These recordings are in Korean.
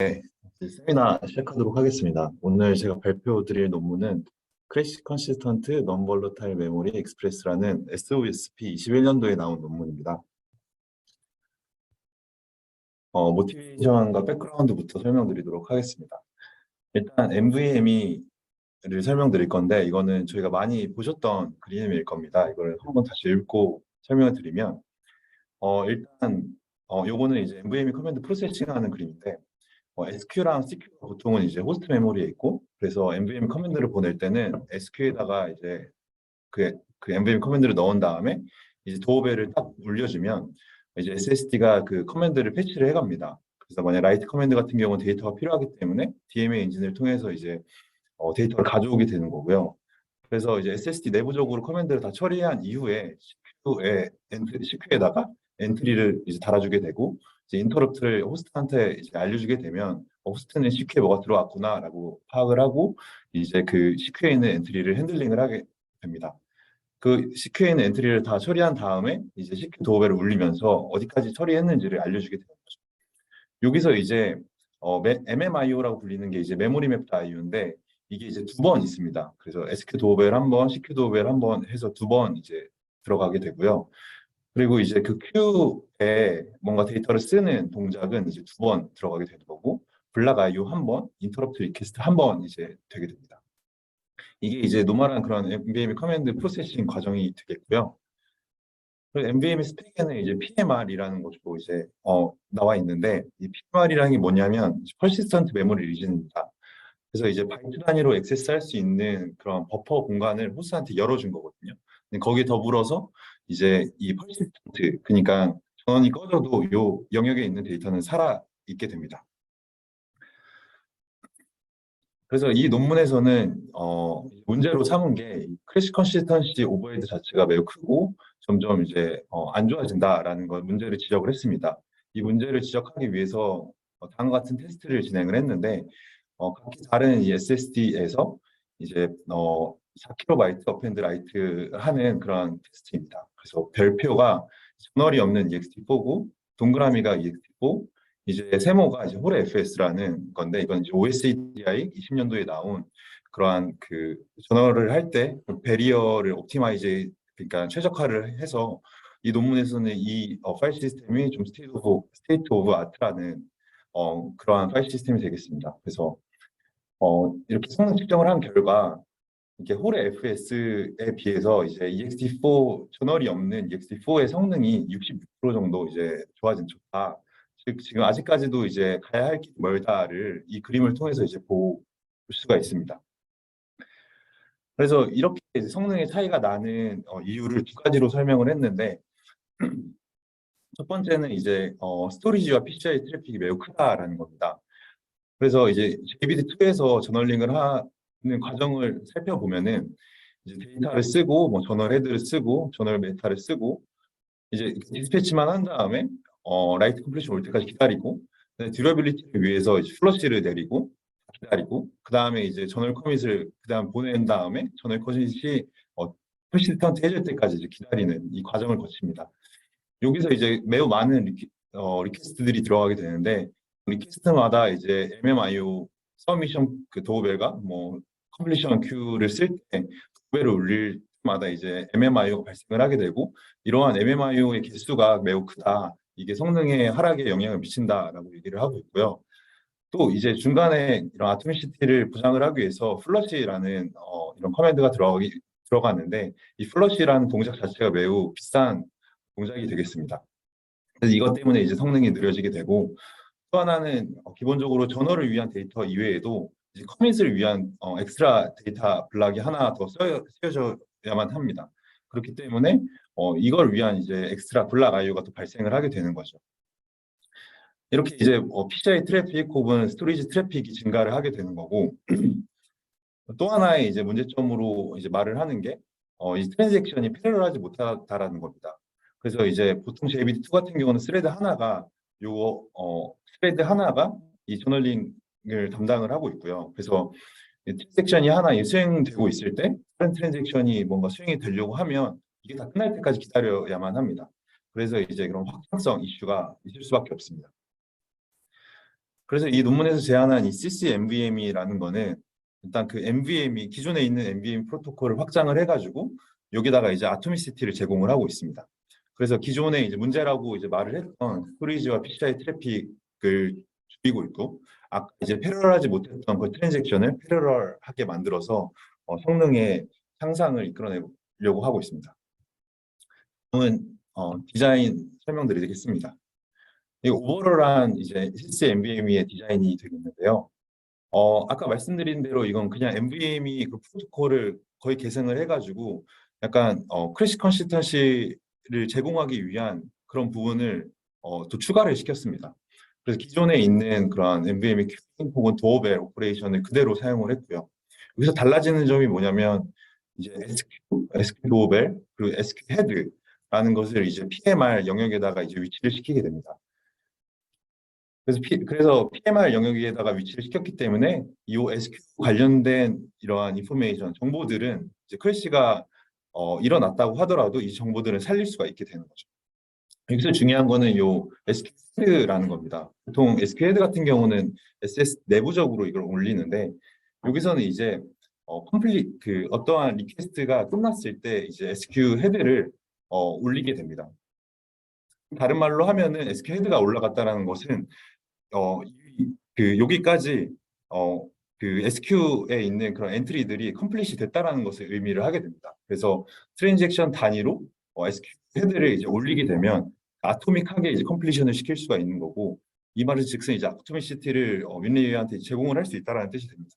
이제 세미나 시작하도록 하겠습니다. 오늘 제가 발표 드릴 논문은 크래시 컨시스턴트 넘볼로타일 메모리 익스프레스라는 SOSP 21년도에 나온 논문입니다. 어, 모티베이션과 백그라운드부터 설명드리도록 하겠습니다. 일단 MVME를 설명드릴 건데 이거는 저희가 많이 보셨던 그림일 겁니다. 이걸 한번 다시 읽고 설명을 드리면 어, 일단 어, 요거는 이제 MVME 커맨드 프로세싱 하는 그림인데 어, SQ랑 CQ가 보통은 이제 호스트 메모리에 있고 그래서 MVM 커맨드를 보낼 때는 SQ에다가 이제 그, 그 MVM 커맨드를 넣은 다음에 이제 도어벨을 딱 울려주면 이제 SSD가 그 커맨드를 패치를 해갑니다. 그래서 만약 라이트 커맨드 같은 경우는 데이터가 필요하기 때문에 DMA 엔진을 통해서 이제 어, 데이터를 가져오게 되는 거고요. 그래서 이제 SSD 내부적으로 커맨드를 다 처리한 이후에 CQ에 엔트, CQ에다가 엔트리를 이제 달아주게 되고 인터럽트를 호스트한테 이제 알려주게 되면 어, 호스트는 CQ에 뭐가 들어왔구나라고 파악을 하고 이제 그 CQ에 있는 엔트리를 핸들링을 하게 됩니다. 그 CQ에 있는 엔트리를 다 처리한 다음에 이제 CQ 도어벨을 울리면서 어디까지 처리했는지를 알려주게 되는 거죠. 여기서 이제 어, MMIO라고 불리는 게 이제 메모리 맵드 IO인데 이게 이제 두 번 있습니다. 그래서 SQ 도어벨 한 번, CQ 도어벨 한 번 해서 두 번 이제 들어가게 되고요. 그리고 이제 그 큐에 뭔가 데이터를 쓰는 동작은 이제 두 번 들어가게 되는 거고 블락 IO 한 번, 인터럽트 리퀘스트 한 번 이제 되게 됩니다. 이게 이제 노멀한 그런 MVM 커맨드 프로세싱 과정이 되겠고요. MVM 스펙에는 이제 PMR이라는 것으로 이제 어, 나와 있는데 이 PMR이라는 게 뭐냐면 퍼시스턴트 메모리 리전입니다. 그래서 이제 바이트 단위로 액세스할 수 있는 그런 버퍼 공간을 호스트한테 열어준 거거든요. 거기에 더불어서 이제 이 퍼시스턴트 그러니까 전원이 꺼져도 요 영역에 있는 데이터는 살아 있게 됩니다. 그래서 이 논문에서는 어, 문제로 삼은 게 크래시 컨시스턴시 오버헤드 자체가 매우 크고 점점 이제 어, 안 좋아진다라는 걸 문제를 지적을 했습니다. 이 문제를 지적하기 위해서 어, 다음과 같은 테스트를 진행을 했는데 어, 각기 다른 이 SSD에서 이제 어, 4KB 어펜드 라이트 하는 그런 테스트입니다. 그래서 별표가 전월이 없는 EXT4고 동그라미가 EXT4 이제 세모가 이제 홀의 FS라는 건데 이건 이제 OSDI 20년도에 나온 그러한 그 전월을 할 때 베리어를 옵티마이즈 그러니까 최적화를 해서 이 논문에서는 이 어, 파일 시스템이 좀 스테이트 오브 스테이트 오브 아트라는 어, 그러한 파일 시스템이 되겠습니다. 그래서 어, 이렇게 성능 측정을 한 결과 이게 홀의 FS에 비해서 이제 EXT4 전월이 없는 EXT4의 성능이 66% 정도 이제 좋아진 좋다. 즉 지금 아직까지도 이제 가야 할 길이 멀다를 이 그림을 통해서 이제 볼 수가 있습니다. 그래서 이렇게 성능의 차이가 나는 어, 이유를 두 가지로 설명을 했는데 첫 번째는 이제 어, 스토리지와 PCI 트래픽이 매우 크다라는 겁니다. 그래서 이제 JBD2에서 저널링을 하는 과정을 살펴보면은 이제 데이터를 쓰고 뭐 저널 헤드를 쓰고 저널 메타를 쓰고 이제 디스패치만 한 다음에 어, 라이트 컴플리션 올 때까지 기다리고 듀러빌리티를 위해서 플러시를 내리고 기다리고 그 다음에 이제 저널 커밋을 그 다음 보낸 다음에 저널 커밋이 어, 퍼시스턴트 해줄 때까지 이제 기다리는 이 과정을 거칩니다. 여기서 이제 매우 많은 리퀴, 어, 리퀘스트들이 들어가게 되는데 리퀘스트마다 이제 MMIO 서미션 그 도어벨과 뭐 컴플리션 큐를 쓸 때 도어벨을 울릴 때마다 이제 MMIO가 발생을 하게 되고 이러한 MMIO의 개수가 매우 크다. 이게 성능에 하락에 영향을 미친다라고 얘기를 하고 있고요. 또 이제 중간에 이런 아토미시티를 보장을 하기 위해서 플러시라는 어, 이런 커맨드가 들어가기 들어가는데 이 플러시라는 동작 자체가 매우 비싼 동작이 되겠습니다. 그래서 이것 때문에 이제 성능이 느려지게 되고 또 하나는 어, 기본적으로 전원을 위한 데이터 이외에도 커밋을 위한 어, 엑스트라 데이터 블락이 하나 더 쓰여, 쓰여져야만 합니다. 그렇기 때문에 어, 이걸 위한 이제 엑스트라 블락 IO가 또 발생을 하게 되는 거죠. 이렇게 이제 어, PCI 트래픽 혹은 스토리지 트래픽이 증가를 하게 되는 거고 또 하나의 이제 문제점으로 이제 말을 하는 게 어, 이 트랜잭션이 패러럴하지 못하다라는 겁니다. 그래서 이제 보통 JBD2 같은 경우는 스레드 하나가 요 어, 스레드 하나가 이 저널링을 담당을 하고 있고요. 그래서 트랜잭션이 하나 수행되고 있을 때 다른 트랜잭션이 뭔가 수행이 되려고 하면 이게 다 끝날 때까지 기다려야만 합니다. 그래서 이제 그런 확장성 이슈가 있을 수밖에 없습니다. 그래서 이 논문에서 제안한 이 CCMVM이라는 거는 일단 그 MVM이 기존에 있는 MVM 프로토콜을 확장을 해가지고 여기다가 이제 아토미시티를 제공을 하고 있습니다. 그래서 기존에 이제 문제라고 이제 말을 했던 스토리지와 PCI 트래픽을 줄이고 있고, 아 이제 패러럴하지 못했던 그 트랜잭션을 패러럴하게 만들어서 어, 성능의 향상을 이끌어내려고 하고 있습니다. 다음은 어, 디자인 설명드리겠습니다. 이 오버롤한 이제 실제 NVMe의 디자인이 되겠는데요. 어, 아까 말씀드린 대로 이건 그냥 NVMe 그 프로토콜을 거의 계승을 해가지고 약간 어, 크래시 컨시스턴시를 제공하기 위한 그런 부분을 어, 또 추가를 시켰습니다. 그래서 기존에 있는 그런 NVMe 큐링 혹은 도어벨 오퍼레이션을 그대로 사용을 했고요. 여기서 달라지는 점이 뭐냐면 이제 SQ, SQ 도어벨 그리고 SQ 헤드라는 것을 이제 PMR 영역에다가 이제 위치를 시키게 됩니다. 그래서, P, 그래서 PMR 영역에다가 위치를 시켰기 때문에 이 SQ 관련된 이러한 인포메이션, 정보들은 이제 크래시가 어, 일어났다고 하더라도 이 정보들을 살릴 수가 있게 되는 거죠. 여기서 중요한 거는 요 SQ헤드라는 겁니다. 보통 SQ헤드 같은 경우는 SS 내부적으로 이걸 올리는데 여기서는 이제 어, 컴플릿 그 어떠한 리퀘스트가 끝났을 때 이제 SQ 헤드를 어, 올리게 됩니다. 다른 말로 하면은 SQ 헤드가 올라갔다라는 것은 어, 이- 그 여기까지 어, 그 SQ에 있는 그런 엔트리들이 컴플릿이 됐다라는 것을 의미를 하게 됩니다. 그래서 트랜잭션 단위로 어, SQ 헤드를 이제 올리게 되면 아토믹하게 이제 컴플리션을 시킬 수가 있는 거고 이 말은 즉슨 이제 아토미시티를 어, 윈레이한테 제공을 할 수 있다라는 뜻이 됩니다.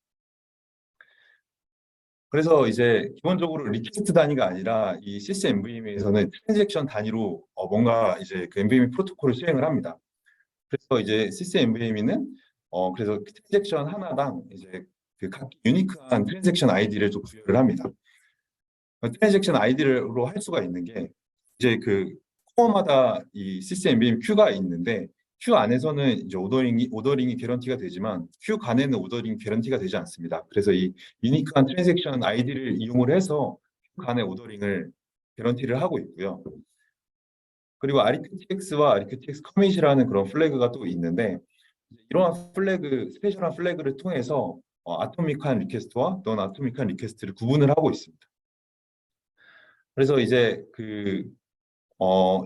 그래서 이제 기본적으로 리퀘스트 단위가 아니라 이 시스템 MVM에서는 트랜잭션 단위로 어, 뭔가 이제 그 MVM 프로토콜을 수행을 합니다. 그래서 이제 시스템 MVM은 어 그래서 그 트랜잭션 하나당 이제 그 각 유니크한 트랜잭션 아이디를 좀 부여를 합니다. 그 트랜잭션 아이디로 할 수가 있는 게 이제 그 코어마다 이 시스템 MVM 큐가 있는데 큐 안에서는 이제 오더링이 오더링이 개런티가 되지만 큐 간에는 오더링 개런티가 되지 않습니다. 그래서 이 유니크한 트랜잭션 아이디를 이용을 해서 큐 간의 오더링을 개런티를 하고 있고요. 그리고 RQTX와 RQTX 커밋이라는 그런 플래그가 또 있는데 이러한 플래그, 스페셜한 플래그를 통해서 어, 아토믹한 리퀘스트와 넌 아토믹한 리퀘스트를 구분을 하고 있습니다. 그래서 이제 그, 어,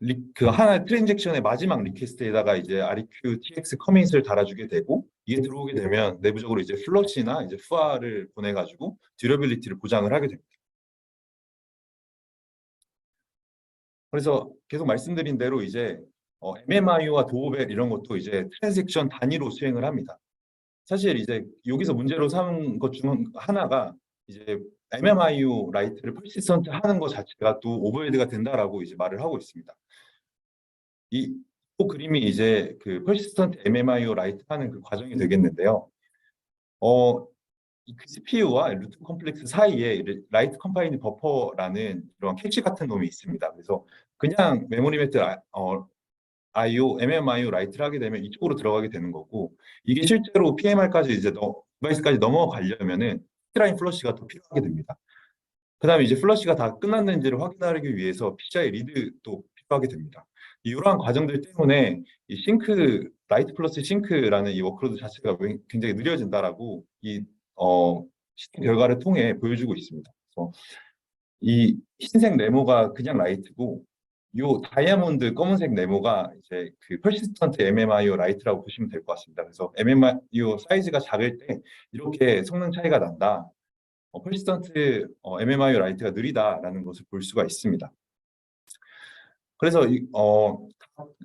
리, 그 하나의 트랜잭션의 마지막 리퀘스트에다가 이제 RQTX 커밋을 달아주게 되고 이게 들어오게 되면 내부적으로 이제 플러시나 이제 FR를 보내가지고 듀러빌리티를 보장을 하게 됩니다. 그래서 계속 말씀드린 대로 이제 어, MMIU와 도어벨 이런 것도 이제 트랜잭션 단위로 수행을 합니다. 사실 이제 여기서 문제로 삼은 것 중 하나가 이제 MMIU 라이트를 퍼시스턴트 하는 것 자체가 또 오버헤드가 된다라고 이제 말을 하고 있습니다. 이, 이 그림이 이제 그 퍼시스턴트 MMIU 라이트 하는 그 과정이 되겠는데요. 어, 이 CPU와 루트 컴플렉스 사이에 라이트 컴파이니 버퍼라는 이런 캐치 같은 놈이 있습니다. 그래서 그냥 메모리 매트 아, 어, IO, MMIO 라이트를 하게 되면 이쪽으로 들어가게 되는 거고 이게 실제로 PMR까지 이제 너, 디바이스까지 넘어가려면은 라인 플러시가 또 필요하게 됩니다. 그 다음에 이제 플러시가 다 끝났는지를 확인하기 위해서 PCI 리드도 필요하게 됩니다. 이러한 과정들 때문에 이 싱크 라이트 플러스 싱크라는 이 워크로드 자체가 굉장히 느려진다라고 이 어, 시험 결과를 통해 보여주고 있습니다. 그래서 이 흰색 네모가 그냥 라이트고 요 다이아몬드 검은색 네모가 이제 그 퍼시스턴트 MMIO 라이트라고 보시면 될 것 같습니다. 그래서 MMIO 사이즈가 작을 때 이렇게 성능 차이가 난다. 어, 퍼시스턴트 어, MMIO 라이트가 느리다라는 것을 볼 수가 있습니다. 그래서 이, 어,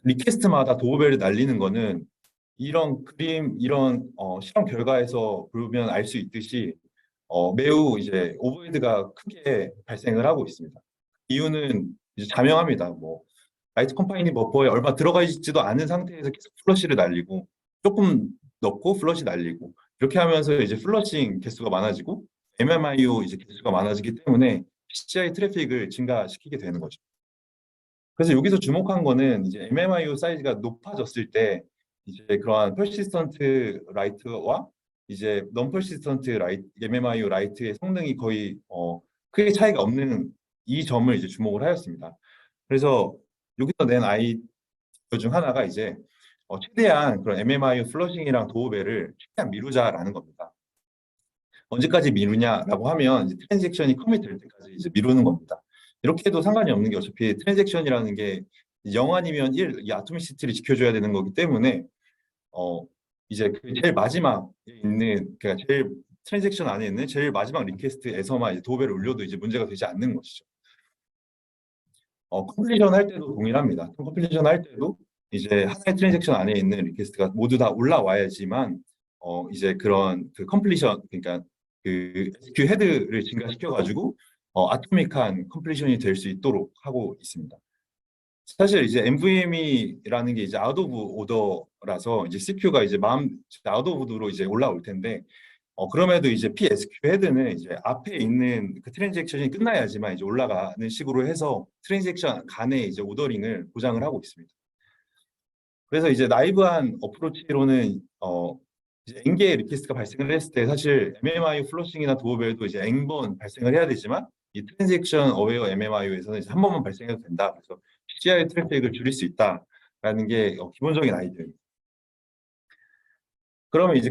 리퀘스트마다 도어벨을 날리는 거는 이런 그림, 이런 어, 실험 결과에서 보면 알 수 있듯이 어, 매우 이제 오버헤드가 크게 발생을 하고 있습니다. 이유는 이제 자명합니다. 뭐 라이트 컴파이니 버퍼에 얼마 들어가 있지도 않은 상태에서 계속 플러시를 날리고 조금 넣고 플러시 날리고 이렇게 하면서 이제 플러싱 개수가 많아지고 MMIO 이제 개수가 많아지기 때문에 PCI 트래픽을 증가시키게 되는 거죠. 그래서 여기서 주목한 거는 이제 MMIO 사이즈가 높아졌을 때 이제 그러한 persistent 라이트와 이제 persistent 라이트 MMIO 라이트의 성능이 거의 어, 크게 차이가 없는 이 점을 이제 주목을 하였습니다. 그래서 여기서 낸 아이디어 중 하나가 이제 어, 최대한 그런 MMIU 플러싱이랑 도어벨을 최대한 미루자라는 겁니다. 언제까지 미루냐라고 하면 이제 트랜잭션이 커밋될 때까지 이제 미루는 겁니다. 이렇게 해도 상관이 없는 게 어차피 트랜잭션이라는 게 0 아니면 1, 이 아토미시티를 지켜줘야 되는 거기 때문에 어 이제 그 제일 마지막에 있는 그러니까 제일 트랜잭션 안에 있는 제일 마지막 리퀘스트에서만 이제 도배를 올려도 이제 문제가 되지 않는 것이죠. 어 컴플리션 할 때도 동일합니다. 컴플리션 할 때도 이제 하나의 트랜잭션 안에 있는 리퀘스트가 모두 다 올라와야지만 어 이제 그런 그 컴플리션 그러니까 그 SQ 헤드를 증가시켜 가지고 어 아토믹한 컴플리션이 될 수 있도록 하고 있습니다. 사실 이제 MVM이라는 게 이제 아웃 오브 오더라서 이제 CQ가 이제 마음 아웃 오브 오더로 이제 올라올 텐데 어 그럼에도 이제 PSQ 헤드는 이제 앞에 있는 그 트랜잭션이 끝나야지만 이제 올라가는 식으로 해서 트랜잭션 간의 이제 오더링을 보장을 하고 있습니다. 그래서 이제 나이브한 어프로치로는 어 이제 N개의 리퀘스트가 발생을 했을 때 사실 MMIU 플러싱이나 도어벨도 이제 N번 발생을 해야 되지만 이 트랜잭션 어웨어 MMIU에서는 이제 한 번만 발생해도 된다. 그래서 PCI 트래픽을 줄일 수 있다라는 게 어, 기본적인 아이디어입니다. 그러면 이제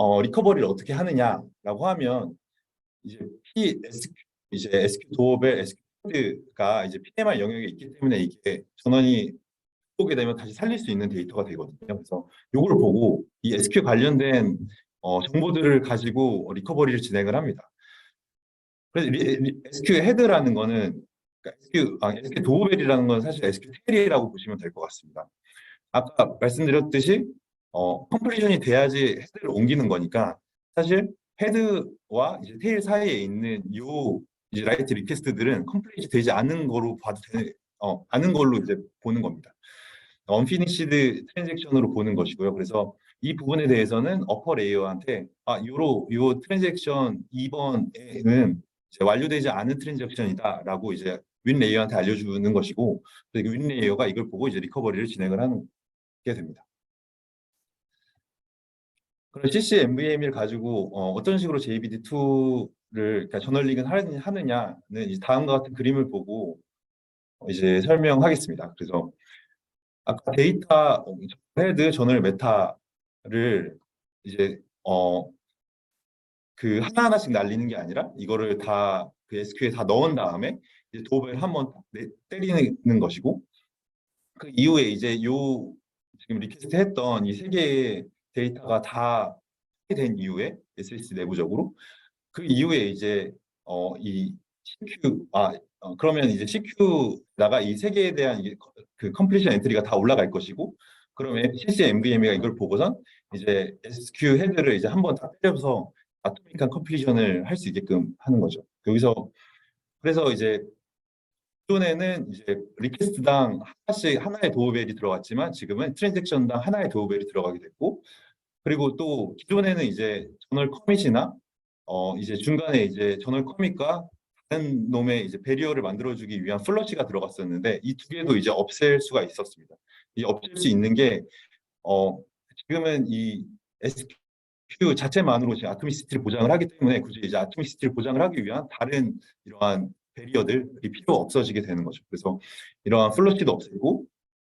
어, 리커버리를 어떻게 하느냐라고 하면 이제 P, SQ, 이제 SQ 도어벨, SQ 코드가 이제 PMI 영역에 있기 때문에 이게 전원이 보게 되면 다시 살릴 수 있는 데이터가 되거든요. 그래서 이걸 보고 이 SQ 관련된 어, 정보들을 가지고 리커버리를 진행을 합니다. 그래서 리, 리, SQ 헤드라는 거는 그러니까 SQ, 아, SQ 도어벨이라는 건 사실 SQ 테일이라고 보시면 될 것 같습니다. 아까 말씀드렸듯이 어, 컴플리션이 돼야지 헤드를 옮기는 거니까 사실 헤드와 이제 테일 사이에 있는 요 이제 라이트 리퀘스트들은 컴플리트 되지 않은 거로 봐도 되는 어, 않은 걸로 이제 보는 겁니다. 언피니시드 트랜잭션으로 보는 것이고요. 그래서 이 부분에 대해서는 어퍼 레이어한테 아, 요로 요 트랜잭션 2번에는 완료되지 않은 트랜잭션이다라고 이제 윈 레이어한테 알려주는 것이고 윈 레이어가 이걸 보고 이제 리커버리를 진행을 하는 게 됩니다. 그럼 CC MVM을 가지고 어, 떤 식으로 JBD2를 그러니까 하느냐는 다음과 같은 그림을 보고 이제 설명하겠습니다. 그래서 아까 데이터 헤드 저널 메타를 이제 어 그 하나하나씩 날리는 게 아니라 이거를 다 그 SQ에 다 넣은 다음에 이제 도배를 한번 때리는 것이고 그 이후에 이제 요 지금 리퀘스트 했던 이 세 개의 데이터가 다 된 이후에 SSD 내부적으로 그 이후에 이제 어 이 CQ 아 어, 그러면 이제 CQ다가 이 세 개에 대한 이게 그 컴플리션 엔트리가 다 올라갈 것이고 그러면 CC MVM이가 이걸 보고선 이제 SQ 헤드를 이제 한번 다 때려서 아토믹한 컴플리션을 할 수 있게끔 하는 거죠. 여기서 그래서 이제 기존에는 이제 리퀘스트당 하나씩 하나의 도어벨이 들어갔지만 지금은 트랜잭션당 하나의 도어벨이 들어가게 됐고 그리고 또 기존에는 이제 저널 커밋이나 어 이제 중간에 이제 저널 커밋과 다른 놈의 이제 베리어를 만들어주기 위한 플러시가 들어갔었는데 이 두 개도 이제 없앨 수가 있었습니다. 이 없앨 수 있는 게 어 지금은 이 SQ 자체만으로 지금 아토미시티를 보장을 하기 때문에 굳이 이제 아토미시티를 보장을 하기 위한 다른 이러한 베리어들이 필요 없어지게 되는 거죠. 그래서 이러한 플러시도 없애고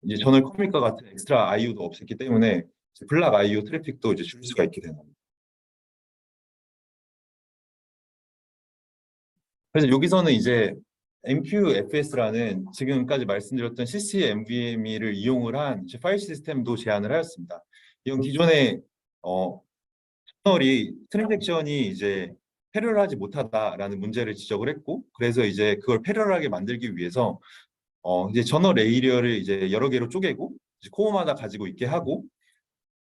이제 저널 커밋과 같은 엑스트라 IU도 없앴기 때문에 블락 IU 트래픽도 이제 줄일 수가 있게 되는 겁니다. 그래서 여기서는 이제 MQFS라는 지금까지 말씀드렸던 CC MVME를 이용을 한 파일 시스템도 제안을 하였습니다. 이건 기존에 어, 채널이 트랜잭션이 이제 패럴하지 못하다라는 문제를 지적을 했고 그래서 이제 그걸 패럴하게 만들기 위해서 어, 이제 저널 에이리어를 이제 여러 개로 쪼개고 코어마다 가지고 있게 하고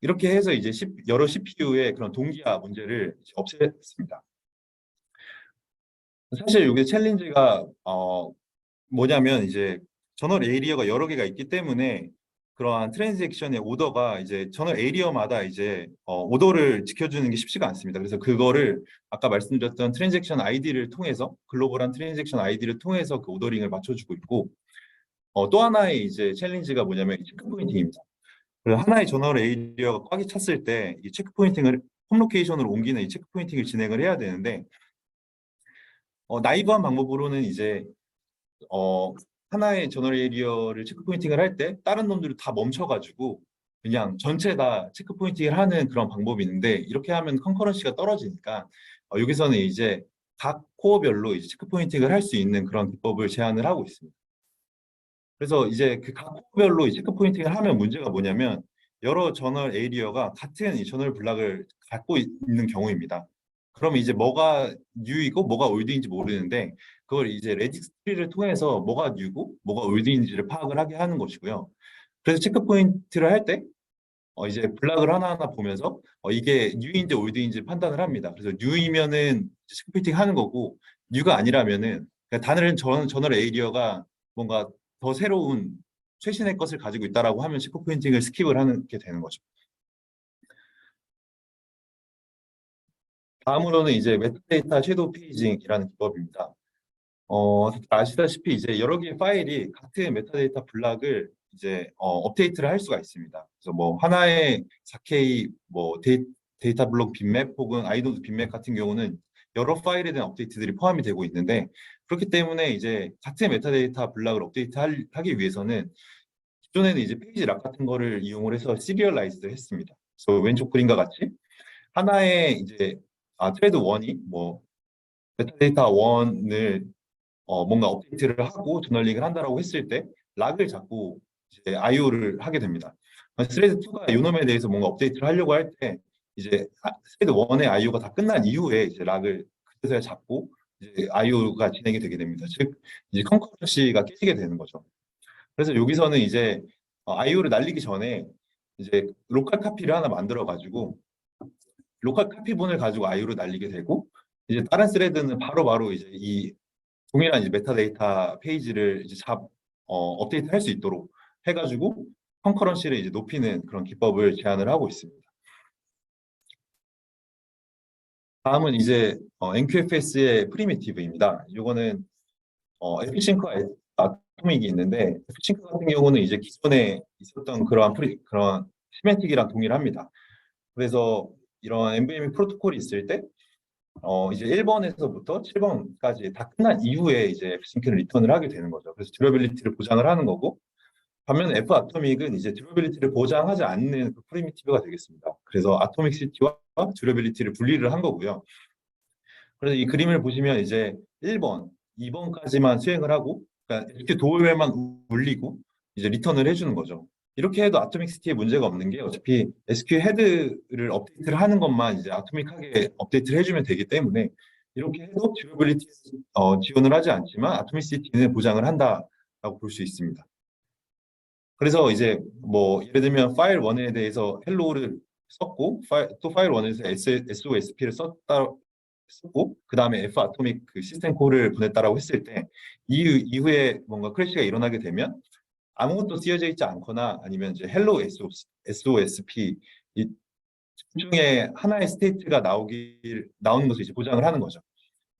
이렇게 해서 이제 여러 CPU의 그런 동기화 문제를 없앴습니다. 사실 이게 챌린지가 어 뭐냐면 이제 저널 에이리어가 여러 개가 있기 때문에 그러한 트랜잭션의 오더가 이제 저널 에이리어마다 이제 어, 오더를 지켜주는 게 쉽지가 않습니다. 그래서 그거를 아까 말씀드렸던 트랜잭션 아이디를 통해서 글로벌한 트랜잭션 아이디를 통해서 그 오더링을 맞춰주고 있고 어, 또 하나의 이제 챌린지가 뭐냐면 체크 포인팅입니다. 그래서 하나의 저널 에이리어가 꽉이 찼을 때 이 체크 포인팅을 홈 로케이션으로 옮기는 이 체크 포인팅을 진행을 해야 되는데 어, 나이브한 방법으로는 이제 어, 하나의 저널 에리어를 체크 포인팅을 할 때 다른 놈들이 다 멈춰가지고 그냥 전체 다 체크 포인팅을 하는 그런 방법이 있는데 이렇게 하면 컨커런시가 떨어지니까 어, 여기서는 이제 각 코어별로 이제 체크 포인팅을 할 수 있는 그런 기법을 제안을 하고 있습니다. 그래서 이제 그 각 코어별로 이 체크 포인팅을 하면 문제가 뭐냐면 여러 저널 에이리어가 같은 이 저널 블락을 갖고 있- 있는 경우입니다. 그러면 이제 뭐가 뉴이고 뭐가 올드인지 모르는데 그걸 이제 레지스트리를 통해서 뭐가 뉴고 뭐가 올드인지를 파악을 하게 하는 것이고요. 그래서 체크 포인트를 할때 어, 이제 블락을 하나하나 보면서 어, 이게 뉴인지 올드인지 판단을 합니다. 그래서 뉴이면은 이제 체크 포인팅 하는 거고 뉴가 아니라면은 그냥 다른 전, 저널 에이리어가 뭔가 더 새로운 최신의 것을 가지고 있다라고 하면 체크 포인팅을 스킵을 하는 게 되는 거죠. 다음으로는 이제 메타데이터 섀도우 페이징이라는 기법입니다. 어, 아시다시피 이제 여러 개의 파일이 같은 메타데이터 블락을 이제 어, 업데이트를 할 수가 있습니다. 그래서 뭐 하나의 4K 뭐 데이, 데이터 블록 빈맵 혹은 아이노드 빈맵 같은 경우는 여러 파일에 대한 업데이트들이 포함이 되고 있는데 그렇기 때문에 이제 같은 메타데이터 블락을 업데이트 할- 하기 위해서는 기존에는 이제 페이지 락 같은 거를 이용을 해서 시리얼라이즈드 했습니다. 그래서 왼쪽 그림과 같이 하나의 이제 아 트레드 1이 뭐 메타데이터 1을 어, 뭔가 업데이트를 하고 저널링을 한다라고 했을 때 락을 잡고 이제 IO를 하게 됩니다. 스레드 2가 요놈에 대해서 뭔가 업데이트를 하려고 할 때 이제 아, 스레드 1의 IO가 다 끝난 이후에 이제 락을 그때서야 잡고 이제 IO가 진행이 되게 됩니다. 즉 이제 컨커런시가 깨지게 되는 거죠. 그래서 여기서는 이제 IO를 날리기 전에 이제 로컬 카피를 하나 만들어 가지고 로컬 카피본을 가지고 IO를 날리게 되고 이제 다른 스레드는 바로 바로 이제 이 동일한 이제 메타데이터 페이지를 이제 잡 어, 업데이트 할 수 있도록 해가지고 컨커런시를 이제 높이는 그런 기법을 제안을 하고 있습니다. 다음은 이제 어, NQFS의 프리미티브입니다. 이거는 어, 에피싱크와 아토믹이 있는데 에피싱크 같은 경우는 이제 기존에 있었던 그러한 프리, 그런 시멘틱이랑 동일합니다. 그래서 이런 NVMe 프로토콜이 있을 때 어, 이제 1번에서부터 7번까지 다 끝난 이후에 이제 F싱크를 리턴을 하게 되는 거죠. 그래서 듀러빌리티를 보장을 하는 거고, 반면 F 아토믹은 이제 듀러빌리티를 보장하지 않는 그 프리미티브가 되겠습니다. 그래서 아토믹 시티와 듀러빌리티를 분리를 한 거고요. 그래서 이 그림을 보시면 이제 1번, 2번까지만 수행을 하고, 그러니까 이렇게 도어웰만 울리고 이제 리턴을 해주는 거죠. 이렇게 해도 아토믹 시티에 문제가 없는 게 어차피 SQL 헤드를 업데이트를 하는 것만 이제 아토믹하게 업데이트를 해주면 되기 때문에 이렇게 해도 듀러빌리티 어, 지원을 하지 않지만 아토믹 시티는 보장을 한다라고 볼 수 있습니다. 그래서 이제 뭐 예를 들면 파일 1에 대해서 헬로우를 썼고 파일, 또 파일 1에서 SOSP를 썼다 썼고 그 다음에 F 아토믹 그 시스템 콜을 보냈다라고 했을 때 이후, 이후에 뭔가 크래시가 일어나게 되면 아무것도 쓰여져 있지 않거나 아니면 이제 헬로 SOSP 이 중에 하나의 스테이트가 나오길 나오는 것을 이제 보장을 하는 거죠.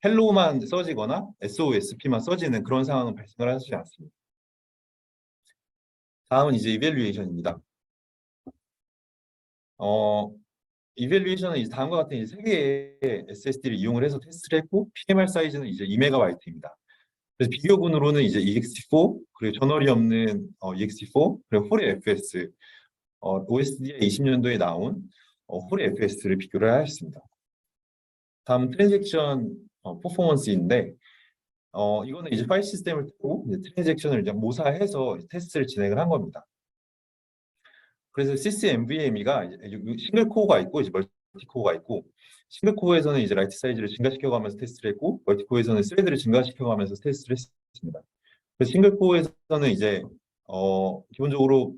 헬로만 써지거나 SOSP만 써지는 그런 상황은 발생을 하지 않습니다. 다음은 이제 이벨루에이션입니다. 어, 이벨루에이션은 이제 다음과 같은 이제 세 개의 SSD를 이용을 해서 테스트를 했고 PMR 사이즈는 이제 2MB입니다. 그래서 비교군으로는 이제 EXT4 그리고 저널이 없는 어, EXT4 그리고 홀의 FS 어, OSDI 20년도에 나온 어, 홀의 FS를 비교를 했습니다. 다음 트랜잭션 어, 퍼포먼스인데 어, 이거는 이제 파일 시스템을 이제 트랜잭션을 이제 모사해서 테스트를 진행을 한 겁니다. 그래서 CCMVM이가 싱글 코어가 있고 이제 멀티 코어가 있고 싱글 코어에서는 이제 라이트 사이즈를 증가시켜가면서 테스트를 했고 멀티 코어에서는 스레드를 증가시켜가면서 테스트를 했습니다. 그래서 싱글 코어에서는 이제 어, 기본적으로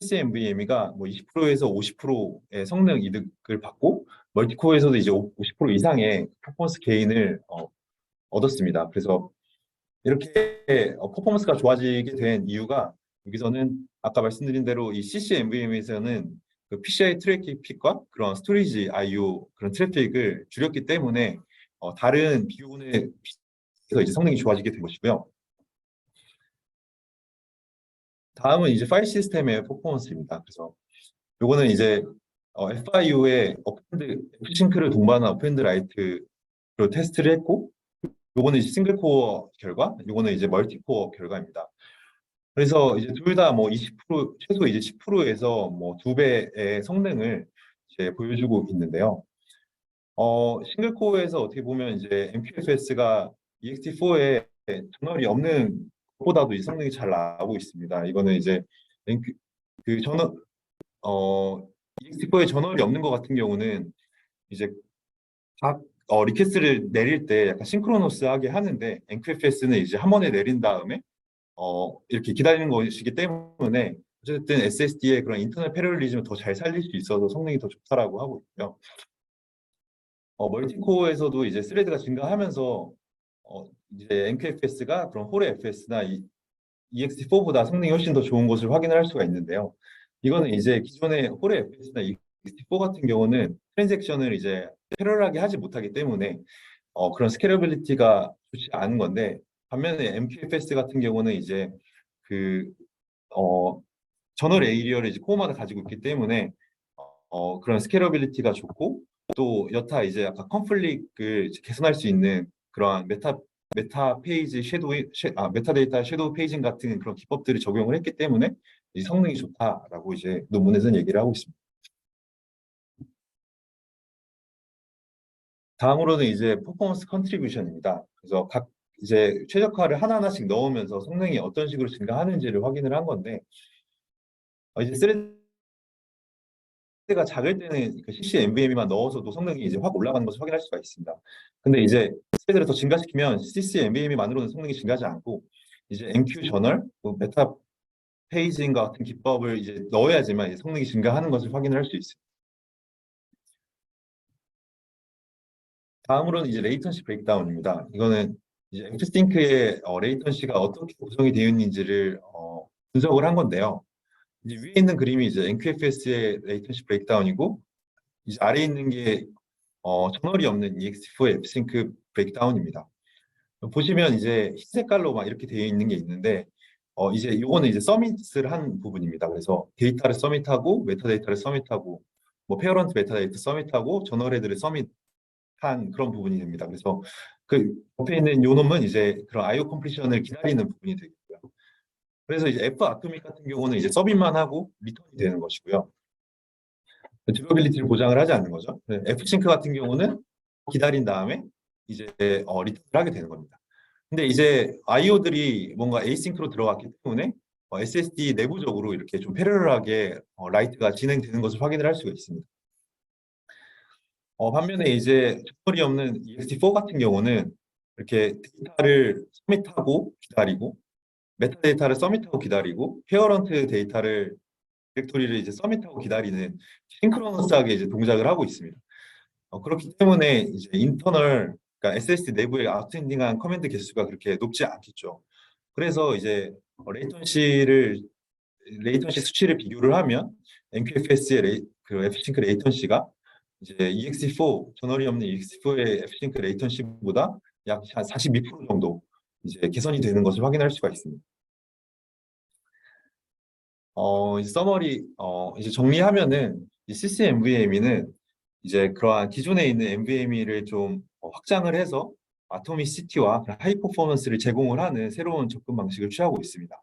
CCMVM이가 뭐 20%에서 50%의 성능 이득을 받고 멀티 코어에서도 이제 50% 이상의 퍼포먼스 게인을 어, 얻었습니다. 그래서 이렇게 어, 퍼포먼스가 좋아지게 된 이유가 여기서는 아까 말씀드린 대로 이 CCMVM에서는 그 PCI 트래픽과 그런 스토리지 I/O 그런 트래픽을 줄였기 때문에 어, 다른 비교군에 비해서 이제 성능이 좋아지게 된 것이고요. 다음은 이제 파일 시스템의 퍼포먼스입니다. 그래서 요거는 이제 어, FIU의 어펜드 F싱크를 동반한 어펜드 라이트로 테스트를 했고 요거는 이제 싱글 코어 결과, 요거는 이제 멀티 코어 결과입니다. 그래서 이제 둘 다 뭐 20% 최소 이제 10%에서 뭐 두 배의 성능을 이제 보여주고 있는데요. 어, 싱글코어에서 어떻게 보면 이제 MQFS가 EXT4에 전원이 없는 것보다도 이 성능이 잘 나오고 있습니다. 이거는 이제 그 전원 어 EXT4에 전원이 없는 것 같은 경우는 이제 각 어, 리퀘스트를 내릴 때 약간 싱크로너스하게 하는데 MQFS는 이제 한 번에 내린 다음에 어, 이렇게 기다리는 것이기 때문에 어쨌든 SSD의 그런 인터널 패러렐리즘을 더 잘 살릴 수 있어서 성능이 더 좋다라고 하고 있고요. 어, 멀티코어에서도 이제 스레드가 증가하면서 어, 이제 NQFS가 그런 홀의 FS나 이, EXT4보다 성능이 훨씬 더 좋은 것을 확인할 수가 있는데요. 이거는 이제 기존의 홀의 FS나 EXT4 같은 경우는 트랜잭션을 이제 패러하게 하지 못하기 때문에 어, 그런 스케일러빌리티가 좋지 않은 건데 반면에 MQFS 같은 경우는 이제 그 어, 전월 에이리어를 이제 코어마다 가지고 있기 때문에 어, 그런 스케일러빌리티가 좋고 또 여타 이제 아까 컨플릭을 개선할 수 있는 그러한 메타 메타 페이지 섀도우 아 메타데이터 섀도우 페이징 같은 그런 기법들을 적용을 했기 때문에 이 성능이 좋다라고 이제 논문에서는 얘기를 하고 있습니다. 다음으로는 이제 퍼포먼스 컨트리뷰션입니다. 그래서 각 이제 최적화를 하나하나씩 넣으면서 성능이 어떤 식으로 증가하는지를 확인을 한 건데 어, 이제 스레드가 작을 때는 그 CC NVMe만 넣어서도 성능이 이제 확 올라가는 것을 확인할 수가 있습니다. 근데 이제 스레드를 더 증가시키면 CC NVMe만으로는 성능이 증가하지 않고 이제 MQ 저널, 뭐 메타 페이징과 같은 기법을 이제 넣어야지만 이제 성능이 증가하는 것을 확인을 할 수 있습니다. 다음으로는 이제 레이턴시 브레이크다운입니다. 이거는 이제 엠프스팅크의 어, 레이턴시가 어떻게 구성이 되어 있는지를 어, 분석을 한 건데요. 이제 위에 있는 그림이 이제 NQFS의 레이턴시 브레이크다운이고 이제 아래에 있는 게 어, 전월이 없는 EXT4의 앱싱크 브레이크다운입니다. 보시면 이제 흰 색깔로 막 이렇게 되어 있는 게 있는데 어, 이제 이거는 이제 서밋을 한 부분입니다. 그래서 데이터를 서밋하고 메타데이터를 서밋하고 뭐 페어런트 메타데이터 서밋하고 저널헤드를 서밋한 그런 부분이 됩니다. 그래서 그 옆에 있는 요 놈은 이제 그런 IO 컴플리션을 기다리는 부분이 되겠고요. 그래서 이제 F 아토믹 같은 경우는 이제 서밋만 하고 리턴이 되는 것이고요. 듀러빌리티를 보장을 하지 않는 거죠. F 싱크 같은 경우는 기다린 다음에 이제 어, 리턴을 하게 되는 겁니다. 근데 이제 IO들이 뭔가 에이싱크로 들어갔기 때문에 어, SSD 내부적으로 이렇게 좀 패러럴하게 어, 라이트가 진행되는 것을 확인을 할 수가 있습니다. 어, 반면에 이제 조건이 없는 EXT4 같은 경우는 이렇게 데이터를 서밋하고 기다리고 메타 데이터를 서밋하고 기다리고 페어런트 데이터를 디렉토리를 이제 서밋하고 기다리는 싱크로너스하게 이제 동작을 하고 있습니다. 어, 그렇기 때문에 이제 인터널 그러니까 SSD 내부의 아웃스탠딩한 커맨드 개수가 그렇게 높지 않겠죠. 그래서 이제 레이턴시를 레이턴시 수치를 비교를 하면 NQFS의 레이, 그 F싱크 레이턴시가 이제 EXT4 전월이 없는 EXT4의 F싱크 레이턴시보다 약 42% 정도 이제 개선이 되는 것을 확인할 수가 있습니다. 어, 이제 서머리 어, 이제 정리하면은 이 CCMVME는 이제 그러한 기존에 있는 NVMe를 좀 어, 확장을 해서 아토미시티와 하이 퍼포먼스를 제공을 하는 새로운 접근 방식을 취하고 있습니다.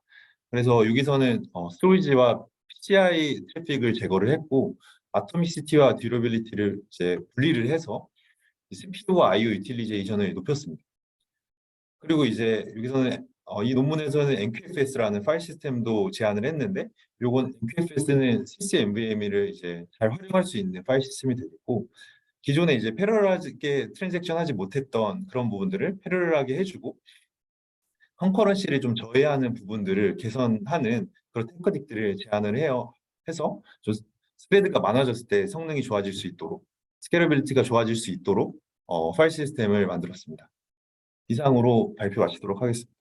그래서 여기서는 어, 스토리지와 PCI 트래픽을 제거를 했고 아토미시티와 듀러빌리티를 이제 분리를 해서 CPU와 IO 유틸리제이션을 높였습니다. 그리고 이제 여기서는 어, 이 논문에서는 NQFS라는 파일 시스템도 제안을 했는데 요건 NQFS는 CCMVM을 이제 잘 활용할 수 있는 파일 시스템이 되겠고 기존에 이제 패러럴하게 트랜잭션 하지 못했던 그런 부분들을 패러럴하게 해주고 컨커런시를 좀 저해하는 부분들을 개선하는 그런 테크닉들을 제안을 해요 해서 스프레드가 많아졌을 때 성능이 좋아질 수 있도록 스케일러빌리티가 좋아질 수 있도록 어, 파일 시스템을 만들었습니다. 이상으로 발표 마치도록 하겠습니다.